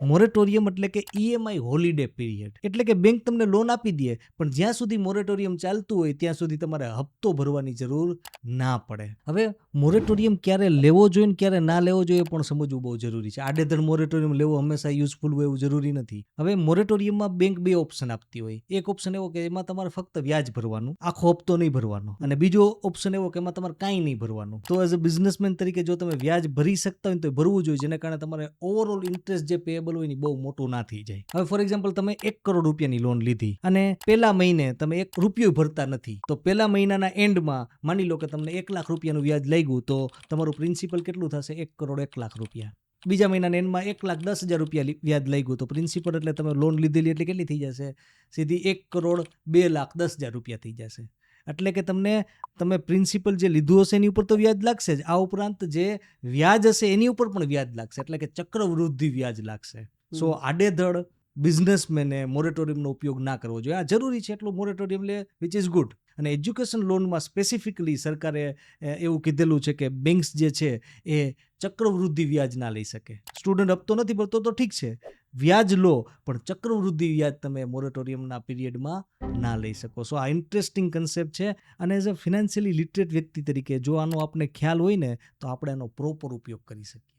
Moratorium એટલે કે EMI holiday period એટલે કે બેંક તમને લોન આપી દે, પણ જ્યાં સુધી મોરેટોરિયમ ચાલતું હોય, ત્યાં સુધી તમારે હપ્તો ભરવાની જરૂર ના પડે. હવે મોરેટોરિયમ ક્યારે લેવો જોઈએ ક્યારે ના લેવો જોઈએ પણ સમજવું બહુ જરૂરી છે. આડેધડ મોરેટોરિયમ લેવો હંમેશા યુઝફુલ હોય એવું જરૂરી નથી. હવે મોરેટોરિયમમાં બેંક બે ઓપ્શન આપતી હોય. એક ઓપ્શન એવો કે એમાં તમારે ફક્ત વ્યાજ ભરવાનું, આખો હપ્તો નહીં ભરવાનો, અને બીજો ઓપ્શન એવો કે એમાં તમારે કાંઈ નહીં ભરવાનું. તો એઝ અ બિઝનેસમેન તરીકે જો તમે વ્યાજ ભરી શકતા હોય તો ભરવું જોઈએ, જેને કારણે તમારે ઓવરઓલ ઇન્ટરેસ્ટ જે પેએબલ હોય ને બહુ મોટું ના થઈ જાય. હવે ફોર એક્ઝામ્પલ તમે એક કરોડ રૂપિયાની લોન લીધી અને પહેલા મહિને તમે એક રૂપિયો ભરતા નથી, તો પહેલા મહિનાના એન્ડમાં માની લો કે તમને એક લાખ રૂપિયાનું વ્યાજ લાગ્યું, તો તમારું પ્રિન્સિપલ કેટલું થશે? એક કરોડ એક લાખ રૂપિયા. બીજા મહિનાના એન્ડમાં એક લાખ દસ હજાર રૂપિયા વ્યાજ લઈ લાગ્યું, તો પ્રિન્સિપલ એટલે તમે લોન લીધેલી એટલે કેટલી થઈ જશે? સીધી એક કરોડ બે લાખ દસ હજાર રૂપિયા થઈ જશે. એટલે કે તમને તમે પ્રિન્સિપલ જે લીધું હશે એની ઉપર તો વ્યાજ લાગશે જ. આ ઉપરાંત જે વ્યાજ હશે એની ઉપર પણ વ્યાજ લાગશે. એટલે કે ચક્રવૃદ્ધિ વ્યાજ લાગશે. સો આડેધડ બિઝનેસમેને મોરેટોરિયમનો ઉપયોગ ના કરવો જોઈએ. આ જરૂરી છે. એટલું મોરેટોરિયમ લે વિચ ઇઝ ગુડ અને એજ્યુકેશન લોનમાં સ્પેસિફિકલી સરકારે એવું કીધેલું છે કે બેંક્સ જે છે એ ચક્રવૃદ્ધિ વ્યાજ ના લઈ શકે. સ્ટુડન્ટ હપ્તો નથી ભરતો તો ઠીક છે. વ્યાજ લો, પણ ચક્રવૃદ્ધિ વ્યાજ તમે મોરેટોરિયમના પીરિયડમાં ના લઈ શકો. સો આ ઇન્ટરેસ્ટિંગ કન્સેપ્ટ છે અને એઝ અ ફિનાન્શિયલી લિટરેટ વ્યક્તિ તરીકે જો આનો આપણે ખ્યાલ હોય ને, તો આપણે એનો પ્રોપર ઉપયોગ કરી શકીએ.